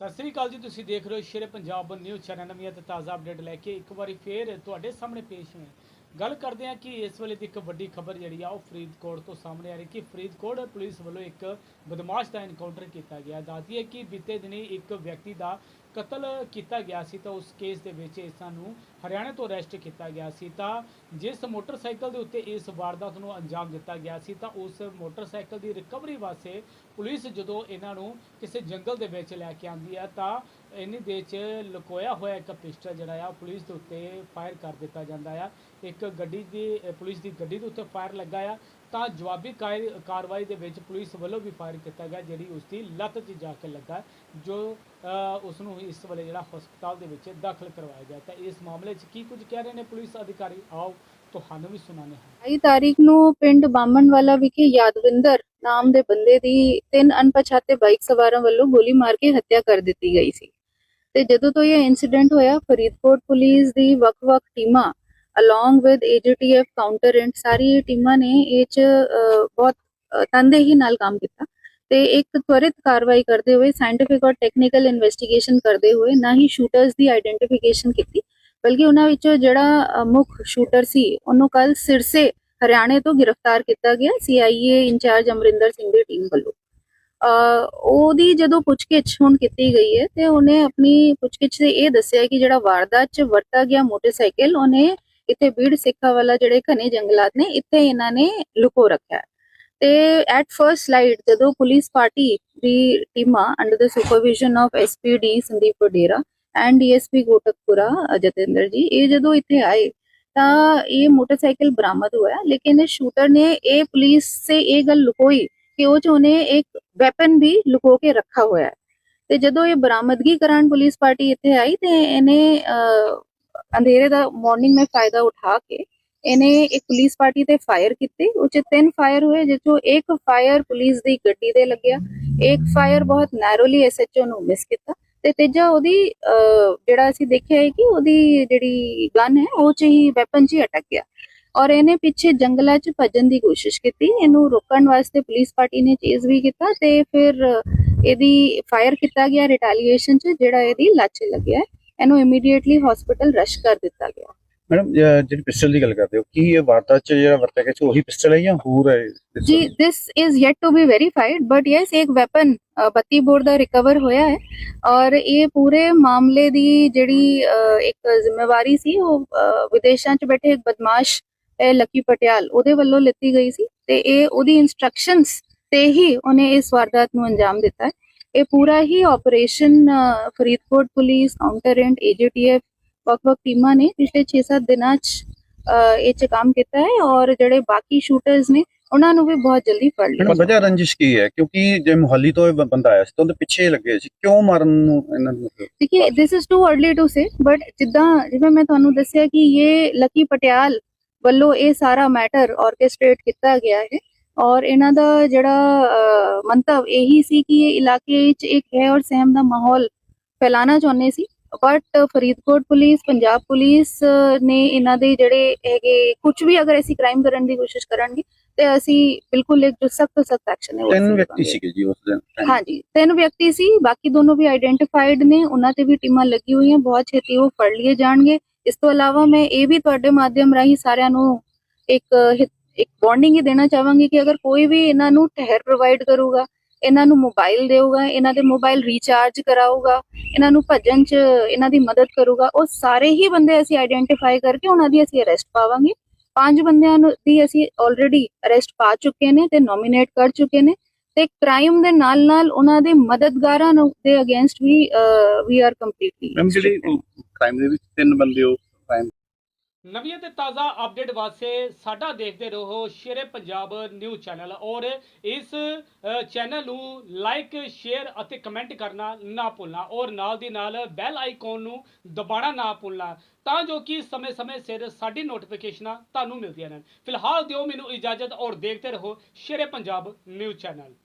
ਸਤਿ ਸ੍ਰੀ ਅਕਾਲ ਜੀ, ਤੁਸੀਂ ਦੇਖ ਰਹੇ ਹੋ ਸ਼ੇਰੇ ਪੰਜਾਬ ਨਿਊਜ਼ ਚੈਨਲ ਨਵੀਆਂ ਤੇ ਤਾਜ਼ਾ ਅਪਡੇਟ ਲੈ ਕੇ ਇੱਕ ਵਾਰੀ ਫੇਰ ਤੁਹਾਡੇ ਸਾਹਮਣੇ ਪੇਸ਼ ਹੋਏ ਗੱਲ ਕਰਦੇ ਹਾਂ ਕਿ ਇਸ ਵੇਲੇ ਦੀ ਇੱਕ ਵੱਡੀ ਖਬਰ ਜਿਹੜੀ ਆ, ਉਹ ਫਰੀਦਕੋਟ ਤੋਂ ਸਾਹਮਣੇ ਆ ਰਹੀ ਕਿ ਫਰੀਦਕੋਟ ਪੁਲਿਸ ਵੱਲੋਂ ਇੱਕ ਬਦਮਾਸ਼ ਦਾ ਐਨਕਾਊਂਟਰ ਕੀਤਾ ਗਿਆ। ਦੱਸਦੀ ਹੈ ਕਿ ਬੀਤੇ ਦਿਨੀ ਇੱਕ ਵਿਅਕਤੀ ਦਾ ਕਤਲ ਕੀਤਾ ਗਿਆ ਸੀ ਤਾਂ ਉਸ ਕੇਸ ਦੇ ਵਿੱਚ ਇਸਾਂ ਨੂੰ ਹਰਿਆਣਾ ਤੋਂ ਅਰੈਸਟ ਕੀਤਾ ਗਿਆ ਸੀ ਤਾਂ ਜਿਸ ਮੋਟਰਸਾਈਕਲ ਦੇ ਉੱਤੇ ਇਸ ਵਾਰਦਾਤ ਨੂੰ ਅੰਜਾਮ ਦਿੱਤਾ ਗਿਆ ਸੀ ਤਾਂ ਉਸ ਮੋਟਰਸਾਈਕਲ ਦੀ ਰਿਕਵਰੀ ਵਾਸਤੇ ਪੁਲਿਸ ਜਦੋਂ ਇਹਨਾਂ ਨੂੰ ਕਿਸੇ ਜੰਗਲ ਦੇ ਵਿੱਚ ਲੈ ਕੇ ਆਉਂਦੀ ਹੈ ਤਾਂ ਇੰਨੀ ਦੇ ਚ ਲੁਕੋਇਆ ਹੋਇਆ ਇੱਕ ਪਿਸਟਲ ਜਿਹੜਾ ਆ ਪੁਲਿਸ ਦੇ ਉੱਤੇ ਫਾਇਰ ਕਰ ਦਿੱਤਾ ਜਾਂਦਾ ਆ। ਇੱਕ ਗੱਡੀ ਦੀ ਪੁਲਿਸ ਦੀ ਗੱਡੀ ਦੇ ਉੱਤੇ ਫਾਇਰ ਲੱਗਾ ਆ। ਤਾਂ ਜਵਾਬੀ ਕਾਰਵਾਈ ਦੇ ਵਿੱਚ ਪੁਲਿਸ ਵੱਲੋਂ ਵੀ ਫਾਇਰ ਕੀਤਾ ਗਿਆ, ਜਿਹੜੀ ਉਸ ਦੀ ਲੱਤ 'ਚ ਜਾ ਕੇ ਲੱਗਾ, ਜੋ ਉਸ ਨੂੰ ਇਸ ਵੇਲੇ ਜਿਹੜਾ ਹਸਪਤਾਲ ਦੇ ਵਿੱਚ ਦਾਖਲ ਕਰਵਾਇਆ ਗਿਆ। ਤਾਂ ਇਸ ਮਾਮਲੇ 'ਚ ਕੀ ਕੁਝ ਕਹਿ ਰਹੇ ਨੇ ਪੁਲਿਸ ਅਧਿਕਾਰੀ? ਆਓ, ਤੁਹਾਨੂੰ ਵੀ ਸੁਣਾਉਂਦੇ ਹਾਂ। 22 ਤਾਰੀਖ ਨੂੰ ਪਿੰਡ ਬਾਮਣਵਾਲਾ ਵਿਖੇ ਯਾਦਵਿੰਦਰ ਨਾਮ ਦੇ ਬੰਦੇ ਦੀ ਤਿੰਨ ਅਣਪਛਾਤੇ ਬਾਈਕ ਸਵਾਰਾਂ ਵੱਲੋਂ ਗੋਲੀ ਮਾਰ ਕੇ ਹੱਤਿਆ ਕਰ ਦਿੱਤੀ ਗਈ ਸੀ। ਤੇ ਜਦੋਂ ਤੋਂ ਇਹ ਇਨਸੀਡੈਂਟ ਹੋਇਆ ਫਰੀਦਕੋਟ ਪੁਲਿਸ ਦੀ ਵੱਖ-ਵੱਖ ਟੀਮਾਂ ਅਲੋਂਗ ਵਿਦ ਏਜੀਟੀਐਫ ਕਾਊਂਟਰੈਂਟ ਸਾਰੀ ਟੀਮਾਂ ਨੇ ਇਹ ਚ ਬਹੁਤ ਅਹ, ਨਾਲ ਕੰਮ ਕੀਤਾ। ਤੇ ਇੱਕ ਤਵਰਿਤ ਕਾਰਵਾਈ ਕਰਦੇ ਹੋਏ ਸਾਇੰਟਿਫਿਕ ਔਰ ਟੈਕਨੀਕਲ ਇਨਵੈਸਟੀਗੇਸ਼ਨ ਕਰਦੇ ਹੋਏ ਨਾ ਹੀ ਸ਼ੂਟਰਸ ਦੀ ਆਈਡੈਂਟੀਫਿਕੇਸ਼ਨ ਕੀਤੀ ਬਲਕਿ ਉਹਨਾਂ ਵਿੱਚੋਂ ਜਿਹੜਾ ਮੁੱਖ ਸ਼ੂਟਰ ਸੀ ਉਹਨੂੰ ਕੱਲ ਸਿਰਸੇ ਹਰਿਆਣੇ ਤੋਂ ਗ੍ਰਿਫਤਾਰ ਕੀਤਾ ਗਿਆ। ਸੀਆਈਏ ਇੰਚਾਰਜ ਅਮਰਿੰਦਰ ਸਿੰਘ ਦੀ ਟੀਮ ਵੱਲੋਂ। ਉਹਦੀ ਜਦੋਂ ਪੁੱਛਗਿੱਛ ਹੁਣ ਕੀਤੀ ਗਈ ਹੈ ਤੇ ਉਹਨੇ ਆਪਣੀ ਪੁੱਛਗਿੱਛ 'ਚ ਇਹ ਦੱਸਿਆ ਕਿ ਜਿਹੜਾ ਵਾਰਦਾਤ 'ਚ ਵਰਤਾ ਗਿਆ ਮੋਟਰਸਾਈਕਲ ਉਹਨੇ ਇੱਥੇ ਬੀੜ ਸਿੱਖਾ ਵਾਲਾ ਜਿਹੜੇ ਘਨੇ ਜੰਗਲਾਤ ਨੇ ਇੱਥੇ ਇਹਨਾਂ ਨੇ ਲੁਕੋ ਰੱਖਿਆ ਤੇ ਐਟ ਫਰਸਟ ਲਾਈਟ ਜਦੋਂ ਪੁਲਿਸ ਪਾਰਟੀ ਦੀ ਟੀਮਾਂ under the supervision of SPD Sandeep Vadera and DSP Kotkapura uh, Jatinder ji ਇਹ ਜਦੋਂ ਇੱਥੇ ਆਏ ਤਾਂ ਇਹ ਮੋਟਰਸਾਈਕਲ ਬਰਾਮਦ ਹੋਇਆ ਲੇਕਿਨ ਸ਼ੂਟਰ ਨੇ ਇਹ ਪੁਲਿਸ ਸੇ ਇਹ ਗੱਲ ਲੁਕੋਈ ਕਿ ਉਹ ਚ ਉਹਨੇ ਇੱਕ ਵੈਪਨ ਵੀ ਲੁਕੋ ਕੇ ਰੱਖਾ ਹੋਇਆ ਹੈ। ਤੇ ਜਦੋਂ ਇਹ ਬਰਾਮਦਗੀ ਕਰਾਉਣ ਪੁਲਿਸ ਪਾਰਟੀ ਇੱਥੇ ਆਈ ਤੇ ਇਹਨੇ ਅੰਧੇਰੇ ਦਾ ਮਾਰਨਿੰਗ में ਫਾਇਦਾ ਉਠਾ ਕੇ ਇਹਨੇ ਇੱਕ ਪੁਲਿਸ ਪਾਰਟੀ ਤੇ ਫਾਇਰ ਕੀਤੇ ਉਹ ਚ ਤਿੰਨ ਫਾਇਰ ਹੋਏ ਜਿਸ ਇੱਕ ਫਾਇਰ ਪੁਲਿਸ ਦੀ ਗੱਡੀ ਤੇ ਲੱਗਿਆ ਇੱਕ ਫਾਇਰ ਬਹੁਤ ਨੈਰੋਲੀ ਐਸਐਚਓ ਨੂੰ ਮਿਸ ਕੀਤਾ ਤੇ ਤੀਜਾ ਉਹਦੀ ਅਹ, ਜਿਹੜਾ ਅਸੀਂ ਦੇਖਿਆ ਹੈ ਕਿ ਉਹਦੀ ਜਿਹੜੀ ਗਨ ਹੈ ਉਹ ਚ ਹੀ ਵੈਪਨ 'ਚ ਹੀ ਅਟਕ ਗਿਆ। ਔਰ ਇਹਨੇ ਪਿੱਛੇ ਜੰਗਲਾਂ 'ਚ ਭੱਜਣ ਦੀ ਕੋਸ਼ਿਸ਼ ਕੀਤੀ ਇਹਨੂੰ ਰੋਕਣ ਵਾਸਤੇ ਪੁਲਿਸ ਪਾਰਟੀ ਨੇ ਚੇਜ਼ ਵੀ ਕੀਤਾ ਤੇ ਫਿਰ ਇਹਦੀ ਫਾਇਰ ਕੀਤਾ ਗਿਆ ਰਿਟੈਲੀਏਸ਼ਨ 'ਚ ਜਿਹੜਾ ਇਹਦੀ ਲੱਤ 'ਚ ਲੱਗਿਆ। ਇਹਨੂੰ ਇਮੀਡੀਏਟਲੀ ਹਸਪੀਟਲ ਰਸ਼ ਕਰ ਦਿੱਤਾ ਗਿਆ ਮੈਡਮ ਜਿਹੜੀ ਪਿਸਟਲ ਦੀ ਗੱਲ ਕਰਦੇ ਹੋ ਕੀ ਇਹ ਵਾਰਦਾਤ ਚ ਜਿਹੜਾ ਵਰਤਿਆ ਗਿਆ ਸੀ ਉਹੀ ਪਿਸਟਲ ਹੈ ਜਾਂ ਹੋਰ ਹੈ ਜੀ? This is yet to be verified but yes ਇੱਕ ਵੈਪਨ 32 ਬੋਰ ਦਾ ਰਿਕਵਰ ਹੋਇਆ ਹੈ ਔਰ ਇਹ ਪੂਰੇ ਮਾਮਲੇ ਦੀ ਜਿਹੜੀ ਇੱਕ ਜ਼ਿੰਮੇਵਾਰੀ ਸੀ ਉਹ ਵਿਦੇਸ਼ਾਂ 'ਚ ਬੈਠੇ ਇੱਕ ਬਦਮਾਸ਼ ਇਹ ਲੱਕੀ ਪਟਿਆਲ ਉਹਦੇ ਵੱਲੋਂ ਲਿੱਤੀ ਗਈ ਸੀ ਤੇ ਇਹ ਉਹਦੀ ਇਨਸਟਰਕਸ਼ਨਸ ਤੇ ਹੀ ਉਹਨੇ ਇਸ ਵਾਰਦਾਤ ਨੂੰ ਅੰਜਾਮ ਦਿੱਤਾ ਹੈ। ਇਹ ਪੂਰਾ ਹੀ operation Faridkot police counter and AGTF ਵੱਖ-ਵੱਖ ਟੀਮਾਂ ਨੇ ਪਿਛਲੇ 6-7 ਦਿਨਾਂ 'ਚ ਇਹ 'ਚ ਕੰਮ ਕੀਤਾ ਹੈ ਔਰ ਜਿਹੜੇ ਬਾਕੀ ਸ਼ੂਟਰਸ ਨੇ ਉਹਨਾਂ ਨੂੰ ਵੀ ਬਹੁਤ ਜਲਦੀ ਫੜ ਲਿਆ ਵਜ੍ਹਾ ਰੰਜਿਸ਼ ਕੀ ਹੈ? ਕਿਉਂਕਿ ਜੇ ਮੁਹੱਲੀ ਤੋਂ ਇਹ ਬੰਦਾ ਆਇਆ ਸੀ ਤਾਂ ਉਹਦੇ ਪਿੱਛੇ ਲੱਗੇ ਸੀ। ਕਿਉਂ ਮਾਰਨ ਨੂੰ ਇਹਨਾਂ ਨੂੰ ਦੇਖਿਏ this is too early to say but ਜਿੱਦਾਂ ਜਿਵੇਂ ਮੈਂ ਤੁਹਾਨੂੰ ਦੱਸਿਆ ਕਿ ਇਹ ਲੱਕੀ ਪਟਿਆਲ ਵੱਲੋਂ ਇਹ ਸਾਰਾ ਮੈਟਰ ਆਰਕੈਸਟ੍ਰੇਟ ਕੀਤਾ ਗਿਆ ਹੈ ਔਰ ਇਹਨਾਂ ਦਾ ਜਿਹੜਾ ਮੰਤਵ ਇਹੀ ਸੀ ਕਿ ਇਹ ਇਲਾਕੇ ਵਿੱਚ ਇੱਕ ਹੈ ਔਰ ਸਹਿਮ ਦਾ ਮਾਹੌਲ ਫੈਲਾਣਾ ਚਾਹੁੰਦੇ ਸੀ। But Faridkot police Punjab police ਨੇ ਇਹਨਾਂ ਦੇ ਜਿਹੜੇ ਹੈਗੇ ਕੁਝ ਵੀ ਅਗਰ ਅਸੀਂ ਕ੍ਰਾਈਮ ਕਰਨ ਦੀ ਕੋਸ਼ਿਸ਼ ਕਰਨਗੇ ਤੇ ਅਸੀਂ ਬਿਲਕੁਲ ਇੱਕ ਸਖਤ ਸਖਤ ਐਕਸ਼ਨ ਹੈ ਉਹ ਤਿੰਨ ਵਿਅਕਤੀ। ਸੀਗੇ ਜੀ ਉਸ ਦਿਨ। ਹਾਂਜੀ ਤਿੰਨ ਵਿਅਕਤੀ ਸੀ ਬਾਕੀ ਦੋਨੋਂ ਵੀ ਆਈਡੈਂਟੀਫਾਈਡ ਨੇ ਉਹਨਾਂ ਤੇ ਵੀ ਟੀਮਾਂ ਲੱਗੀ ਹੋਈਆਂ ਬਹੁਤ ਛੇਤੀ ਉਹ ਫੜ ਲਏ ਜਾਣਗੇ। ਇਸ ਤੋਂ ਇਲਾਵਾ ਮੈਂ ਇਹ ਵੀ ਤੁਹਾਡੇ ਮਾਧਿਅਮ ਰਾਹੀਂ ਸਾਰਿਆਂ ਨੂੰ ਇੱਕ ਇੱਕ ਵਾਰਨਿੰਗ ਹੀ ਦੇਣਾ ਚਾਹਾਂਗੀ ਕਿ ਅਗਰ ਕੋਈ ਵੀ ਇਹਨਾਂ ਨੂੰ ਠਹਿਰ ਪ੍ਰੋਵਾਈਡ ਕਰੂਗਾ, ਇਹਨਾਂ ਨੂੰ ਮੋਬਾਈਲ ਦੇਊਗਾ, ਇਹਨਾਂ ਦੇ ਮੋਬਾਈਲ ਰੀਚਾਰਜ ਕਰਾਊਗਾ, ਇਹਨਾਂ ਨੂੰ ਭੱਜਣ 'ਚ ਇਹਨਾਂ ਦੀ ਮਦਦ ਕਰੂਗਾ, ਉਹ ਸਾਰੇ ਹੀ ਬੰਦੇ ਅਸੀਂ ਆਈਡੈਂਟੀਫਾਈ ਕਰਕੇ ਉਹਨਾਂ ਦੀ ਅਸੀਂ ਅਰੈਸਟ ਪਾਵਾਂਗੇ। ਪੰਜ ਬੰਦਿਆਂ ਨੂੰ ਦੀ ਅਸੀਂ ਆਲਰੇਡੀ ਅਰੈਸਟ ਪਾ ਚੁੱਕੇ ਨੇ ਤੇ ਨੋਮੀਨੇਟ ਕਰ ਚੁੱਕੇ ਨੇ। ਤੇ ਕ੍ਰਾਈਮ ਦੇ ਨਾਲ ਨਾਲ ਉਹਨਾਂ ਦੇ ਮਦਦਗਾਰਾਂ ਨੂੰ ਦੇ ਅਗੇਂਸਟ ਵੀ ਵੀ ਆਰ ਕੰਪਲੀਟਲੀ ਮੈਮ ਜਿਹੜੀ ਕ੍ਰਾਈਮ ਦੇ ਵਿੱਚ ਤਿੰਨ ਬੰਦੇ ਹੋ ਕ੍ਰਾਈਮ ਨਵੀਆਂ ਤੇ ਤਾਜ਼ਾ ਅਪਡੇਟ ਵਾਸਤੇ ਸਾਡਾ ਦੇਖਦੇ ਰਹੋ ਸ਼ੇਰੇ ਪੰਜਾਬ ਨਿਊਜ਼ ਚੈਨਲ ਔਰ ਇਸ ਚੈਨਲ ਨੂੰ ਲਾਈਕ ਸ਼ੇਅਰ ਅਤੇ ਕਮੈਂਟ ਕਰਨਾ ਨਾ ਭੁੱਲਣਾ ਔਰ ਨਾਲ ਦੀ ਨਾਲ ਬੈਲ ਆਈਕਨ ਨੂੰ ਦਬਾਉਣਾ ਨਾ ਭੁੱਲਣਾ ਤਾਂ ਜੋ ਕਿ ਸਮੇਂ-ਸਮੇਂ ਸਿਰ ਸਾਡੀ ਨੋਟੀਫਿਕੇਸ਼ਨਾਂ ਤੁਹਾਨੂੰ ਮਿਲਦੀਆਂ ਰਹਿਣ। ਫਿਲਹਾਲ ਦਿਓ ਮੈਨੂੰ ਇਜਾਜ਼ਤ ਔਰ ਦੇਖਦੇ ਰਹੋ ਸ਼ੇਰੇ ਪੰਜਾਬ ਨਿਊਜ਼ ਚੈਨਲ